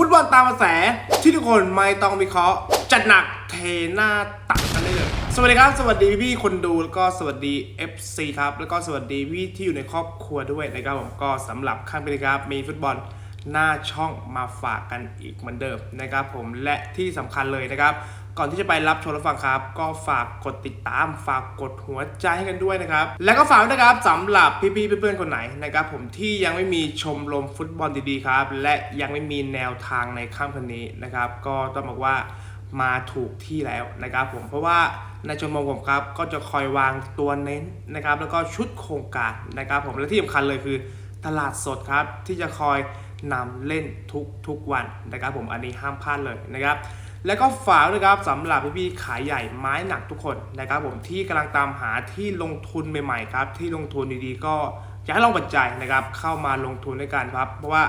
ฟุตบอลตามกระแสที่ทุกคนไม่ต้องวิเคราะห์จัดหนักเทหน้าตักกันได้เลย สวัสดีครับ สวัสดีพี่คนดูแล้วก็สวัสดี FC ครับ แล้วก็สวัสดีพี่ที่อยู่ในครอบครัวด้วยนะครับผมก็สำหรับข้างไปนะครับ มีฟุตบอลหน้าช่องมาฝากกันอีกเหมือนเดิมนะครับผมและที่สำคัญเลยนะครับ ก่อนที่จะไปรับชมรับฟังครับ ก็ฝากกดติดตามฝากกดหัวใจให้กันด้วยนะครับ และก็ฝากนะครับสำหรับพี่ๆเพื่อนๆคนไหนนะครับผมที่ยังไม่มีชมรมฟุตบอลดีๆครับ และยังไม่มีแนวทางในค่ำคืนนี้นะครับ ก็ต้องบอกว่ามาถูกที่แล้วนะครับผมเพราะว่าในชมรมผมครับก็จะคอยวางตัวเน้นนะครับ แล้วก็ชุดโครงการนะครับผมและที่สำคัญเลยคือตลาดสดครับที่จะคอยนำเล่นทุกทุกวันนะครับผมอันนี้ห้ามพลาดเลยนะครับ แล้วก็ฝากด้วยครับสำหรับพี่ๆขายใหญ่ไม้หนักทุกคนนะครับผมที่กำลังตามหาที่ลงทุนใหม่ๆครับที่ลงทุนดีๆก็อยากให้ลองปัจจัยนะครับเข้ามาลงทุนด้วยกันครับ เพราะว่า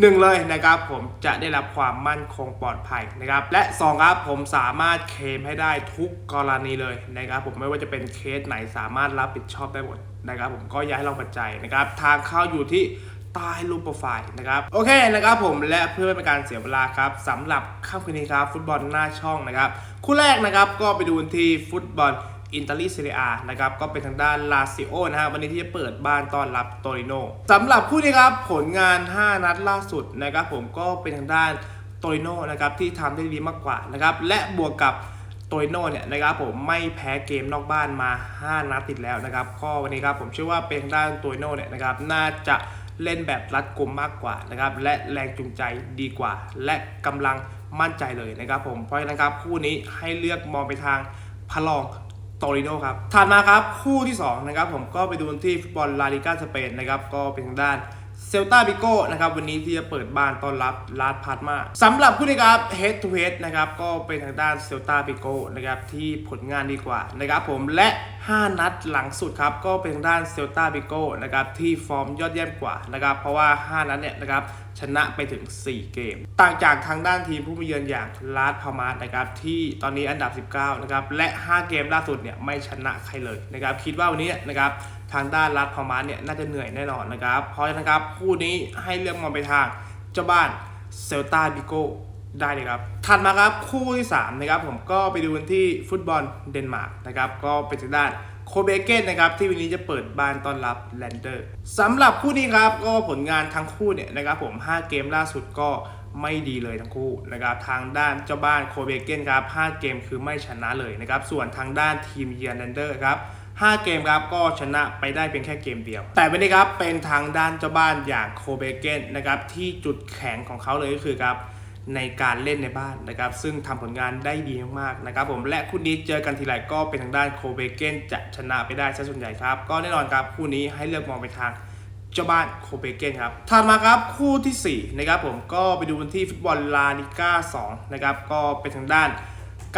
หนึ่งเลยนะครับผมจะได้รับความมั่นคงปลอดภัยนะครับและสองครับผมสามารถเคลมให้ได้ทุกกรณีเลยนะครับผมไม่ว่าจะเป็นเคสไหนสามารถรับผิดชอบได้หมดนะครับผมก็อยากให้ลองปัจจัยนะครับทางเข้าอยู่ที่ ใต้รูปโปรไฟล์นะครับโอเคนะครับผมและเพื่อไม่เป็นการเสียเวลาครับสำหรับค่ำคืนนี้ครับ ฟุตบอลหน้าช่องนะครับคู่แรกนะครับก็ไปดูที่ฟุตบอลอินเตาลีเซเรียนะครับก็เป็นทางด้านลาซิโอนะฮะวันนี้ที่จะเปิดบ้านต้อนรับโตริโนสำหรับคู่นี้ครับผลงาน 5 นัดล่าสุดนะครับผมก็เป็นทางด้านโตริโนนะครับที่ทำได้ดีมากกว่านะครับและบวกกับโตยโนเนี่ยนะครับผมไม่แพ้เกมนอกบ้านมา 5 นัดติดแล้วนะครับก็วันนี้ครับผมเชื่อว่าเป็นทางด้านโตยโนเนี่ยนะครับน่าจะ เล่นแบบรัดกุมมากกว่านะครับและแรงจูงใจดีกว่า และกำลังมั่นใจเลยนะครับผมเพราะฉะนั้นครับคู่นี้ให้เลือกมองไปทางพลองโตริโนครับถัดมาครับคู่ที่2นะครับผมก็ไปดูที่ฟุตบอลลาลิกาสเปนนะครับก็เป็นทางด้านเซลตาบิโก้นะครับวันนี้ที่จะเปิดบ้านต้อนรับลาดพาร์มาสำหรับคู่นี้ครับ head to head นะครับก็เป็นทางด้านเซลตาบิโก้นะครับที่ผลงานดีกว่านะครับผมและ 5 นัดหลังสุดครับก็เป็นด้านเซลตาบิโก้นะครับที่ฟอร์มยอดเยี่ยมกว่านะครับเพราะว่า 5 นัดเนี่ยนะครับชนะไปถึง 4 เกม ต่างจากทางด้านทีมผู้มาเยือนอย่างลาดพามาสนะครับที่ตอนนี้อันดับ 19นะครับและ 5 เกมล่าสุดเนี่ยไม่ชนะใครเลยนะครับคิดว่าวันนี้นะครับทางด้านรัฐพม่าเนี่ยน่าจะเหนื่อยแน่นอนนะครับเพราะฉะครับคู่นี้ให้เลือกมองไปทางเจ้าบ้านเซลตาบิโก ได้เลยครับ ถัดมาครับคู่ที่3นะครับผมก็ไปดูกันที่ฟุตบอลเดนมาร์กนะครับก็เป็นทางด้านโคเบเกนนะครับที่วันนี้จะเปิดบ้านต้อนรับแลนเดอร์สำหรับคู่นี้ครับก็ผลงานทั้งคู่เนี่ยนะครับผม 5 เกมล่าสุดก็ไม่ดีเลยทั้งคู่นะครับทางด้านเจ้าบ้านโคเบเกนครับ 5 เกมคือไม่ชนะเลยนะครับส่วนทางด้านทีมเยือนแลนเดอร์ครับ5 เกมครับก็ชนะไปได้เพียงแค่เกมเดียว แต่วันนี้ครับเป็นทางด้านเจ้าบ้านอย่างโคเบเกนนะครับที่จุดแข็งของเขาเลยก็คือครับ ในการเล่นในบ้านนะครับ ซึ่งทำผลงานได้ดีมากๆนะครับผมและคู่นี้เจอกันทีไรก็เป็นทางด้านโคเบเกนจะชนะไปได้ซะส่วนใหญ่ครับ ก็แน่นอนครับคู่นี้ให้เลือกมองไปทางเจ้าบ้านโคเปเกนครับถัดมาครับคู่ทีสี่4นะครับผมก็ไปดูกันที่ฟุตบอลลาลิก้า2นะครับก็เป็นทางด้าน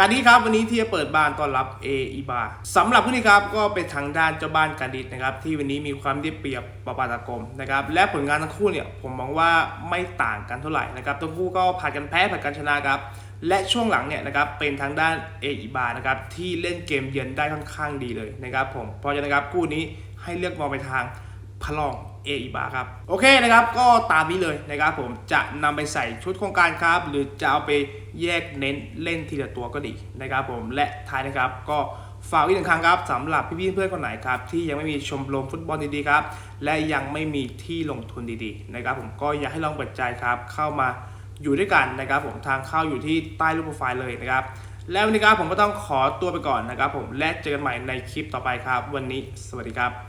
การดีครับวันนี้ที่จะเปิดบ้านต้อนรับเออีบาสำหรับคู่นี้ครับก็เป็นทางด้านเจ้าบ้านการดีนะครับที่วันนี้มีความได้เปรียบปปาตากรมนะครับและผลงานทั้งคู่เนี่ยผมมองว่าไม่ต่างกันเท่าไหร่นะครับทั้งคู่ก็ผ่านกันแพ้ผ่านกันชนะครับและช่วงหลังเนี่ยนะครับเป็นทางด้านเออีบานะครับที่เล่นเกมเยือนได้ค่อนข้างดีเลยนะครับผมเพราะฉะนั้นครับคู่นี้ให้เลือกมองไปทางพลอง เออีบาครับ โอเคนะครับ ก็ตามนี้เลยนะครับผมจะนำไปใส่ชุดโครงการครับ หรือจะเอาไปแยกเน้นเล่นทีละตัวก็ดีนะครับผมและท้ายนะครับก็ฝากอีกหนึ่งครั้งครับสำหรับพี่ๆเพื่อนคนไหนครับที่ยังไม่มีชมรมฟุตบอลดีๆครับ และยังไม่มีที่ลงทุนดีๆนะครับผมก็อยากให้ลองเปิดใจครับ เข้ามาอยู่ด้วยกันนะครับผมทางเข้าอยู่ที่ใต้รูปโปรไฟล์เลยนะครับ แล้ววันนี้ครับผมก็ต้องขอตัวไปก่อนนะครับผมและเจอกันใหม่ในคลิปต่อไปครับ วันนี้สวัสดีครับ